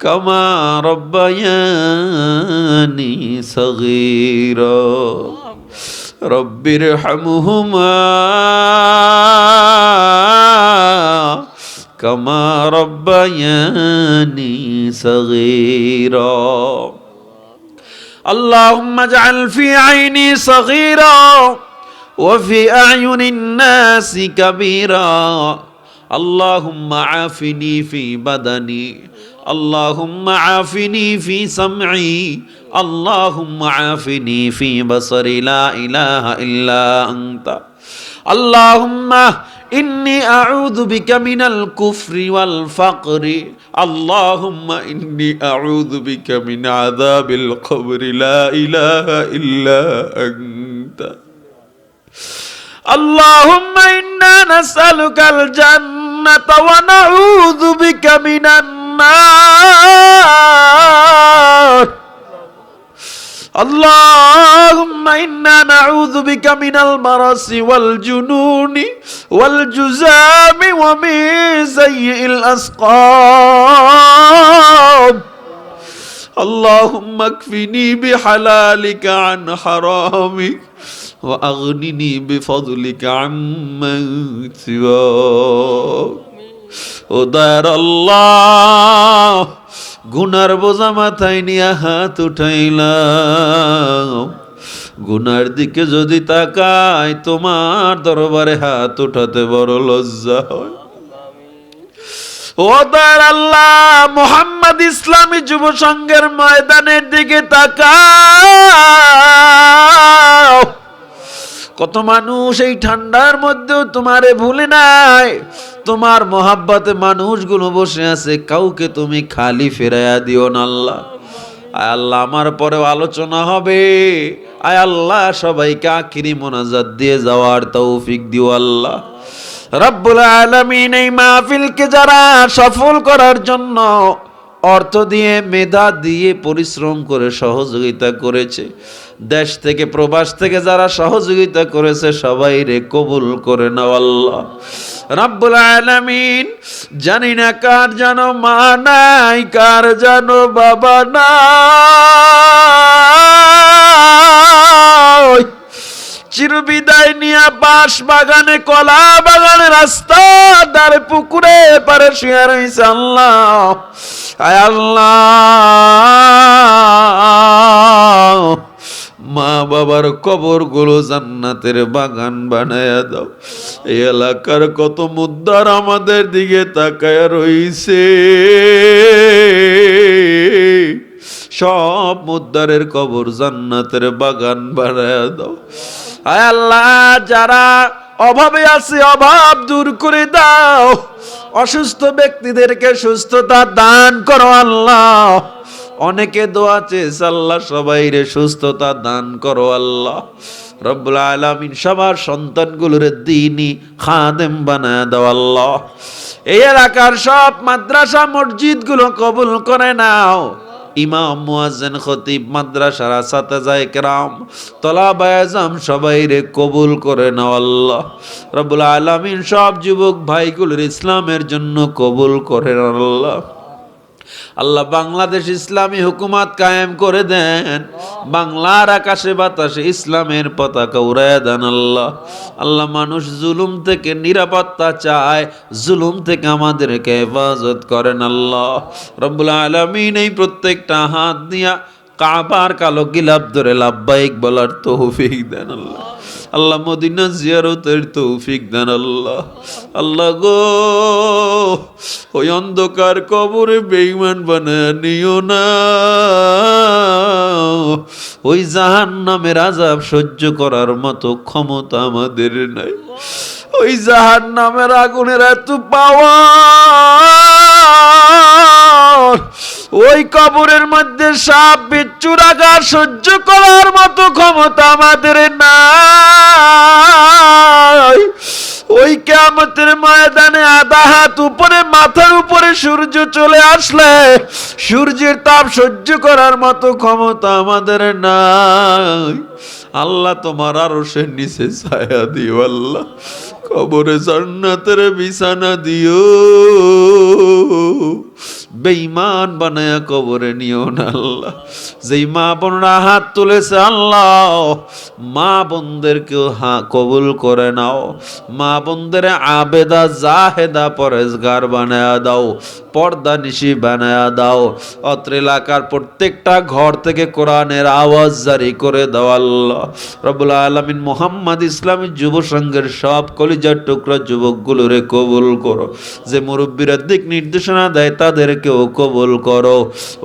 كما ربياني صغيرا. رب ارحمهما كما ربياني صغيرا. اللهم اجعل في عيني صغيرا وفي أعين الناس كبيرا. اللهم عافني في بدني اللهم عافني في سمعي اللهم عافني في بصري لا إله إلا أنت. اللهم إني أعوذ بك من الكفر والفقر اللهم إني أعوذ بك من عذاب القبر لا إله إلا أنت. اللهم إنا نسألك الجنة ونعوذ بك من النار. اللهم إنا نعوذ بك من المرس والجنون والجزام ومن سيء الأسقام. اللهم اكفني بحلالك عن حرامك. وأغنني بفضلك عمن سواك উদার আল্লাহ গুনার বোঝা মাথায় নিয়ে হাত উঠাইলাম গুনার দিকে যদি তাকাই তোমার দরবারে হাত উঠাতে বড় লজ্জা হয় ওদার আল্লাহ মোহাম্মদ ইসলামী যুব সংঘের ময়দানের দিকে তাকাও কত মানুষ এই ঠান্ডার মধ্যেও তোমারে ভুলে নাই? তোমার মহাব্বতে মানুষগুলো বসে আছে, কাউকে তুমি খালি ফেরাইয়া দিও না আল্লাহ। আয় আল্লাহ, আমার পরেও আলোচনা হবে। আয় আল্লাহ, সবাইকে আখিরি মোনাজাত দিয়ে যাওয়ার তৌফিক দিও আল্লাহ। রব্বুল আলামিন এই মাহফিলকে যারা সফল করার জন্য অর্থ দিয়ে, মেধা দিয়ে পরিশ্রম করে সহযোগিতা করেছে দেশ থেকে প্রবাস থেকে যারা সহযোগিতা করেছে সবাই রে কবুল করে নাও আল্লাহ। রাব্বুল আলামিন জানি না কার জানো মা নাই, কার জানো বাবা নাই। চিরবিদায় নিয়ে বাঁশ বাগানে, কলা বাগানে, রাস্তা দ্বারে, পুকুরে পারে শুয়ে রয়েছে আল্লাহ। আয় আল্লাহ। মা বাবার কবরগুলো জান্নাতের বাগান বানায়া দাও। এই এলাকার কত মুদ্দার আমাদের দিকে তাকায় রইছে। সব মুদ্দারের কবর জান্নাতের বাগান বানায়া দাও। আয় আল্লাহ, যারা অভাবে আছে, অভাব দূর করে দাও। অসুস্থ ব্যক্তিদেরকে সুস্থতা দান করো আল্লাহ। অনেকে দোয়া চেয়েছে, আল্লাহ সবাই রে সুস্থতা দান করো আল্লাহ। রব্বুল আলামিন সবার সন্তানগুলোর দিনই খাদেম বানায় দাও আল্লাহ। এই এলাকার সব মাদ্রাসা মসজিদগুলো কবুল করে নাও। ইমাম, মুয়াজ্জিন, খতিব, মাদ্রাসার আসাতাজায়ে কেরাম। তলাবায়ে আজম সবাই রে কবুল করে নাও আল্লাহ। রব্বুল আলামিন সব যুবক ভাইগুলোর ইসলামের জন্য কবুল করে আল্লাহ। আল্লাহ বাংলাদেশ ইসলামী হুকুমাত কায়েম করে দেন। বাংলার আকাশে বাতাসে ইসলামের পতাকা উড়ায় দেন আল্লাহ। আল্লাহ মানুষ জুলুম থেকে নিরাপত্তা চায়, জুলুম থেকে আমাদেরকে হেফাজত করেন আল্লাহ। রব্বুল আলমিন এই প্রত্যেকটা হাত দিয়া কাবার কালো গিলাপ ধরে লাভবাহিক বলার তৌফিক দেন আল্লাহ। আল্লাহ মদিনা জিয়ারতের তৌফিক দেন আল্লাহ। আল্লাহ গো, ওই অন্ধকার কবরে বেইমান বানায় নিও না। ওই জাহান নামের আজাব সহ্য করার মতো ক্ষমতা আমাদের নাই। ওই জাহান নামের আগুনের এত পাওয়া ওই কবরের মধ্যে সাপ বিচ্ছুর আঘাত সহ্য করার মতো ক্ষমতা আমাদের নাই। ওই কেমতের ময়দানে আধা হাত উপরে, মাথার উপরে সূর্য চলে আসলে, সূর্যের তাপ সহ্য করার মতো ক্ষমতা আমাদের নাই। আল্লাহ তোমার আরও সে নিচে ছায়া দিও আল্লাহ। কবরে জান্নাতের বিছানা দিও। বেঈমান বানায়া কবরে নিও না আল্লাহ। যেই মা বোনরা হাত তুলেছে, আল্লাহ, মা বোনদেরকেও হা, কবুল করে নাও। মা বোনদের আবেদা জাহেদা পরেজগার বানায়া দাও, পর্দা নিশি বানায়া দাও। অত্র এলাকার প্রত্যেকটা ঘর থেকে কোরআনের আওয়াজ জারি করে দাও আল্লাহ। রবুল আলমিন মোহাম্মদ ইসলামী যুব সংঘের সব কলিজার টুকরা যুবকগুলোরে কবুল করো যে মুরব্বীরা দিক নির্দেশনা দেয় তাদেরকেও কবুল করো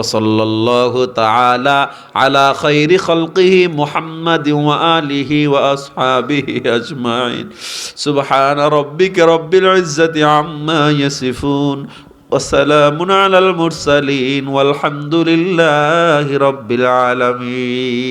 ওসল্লাল্লাহু তাআলা আলা খাইরি খালকিহি মুহাম্মাদ ওয়া আলিহি ওয়া আসহাবিহি আজমাইন সুবহান রাব্বিকা রব্বিল ইজ্জাতি আম্মা ইয়াসিফুন وسلام على المرسلين والحمد لله رب العالمين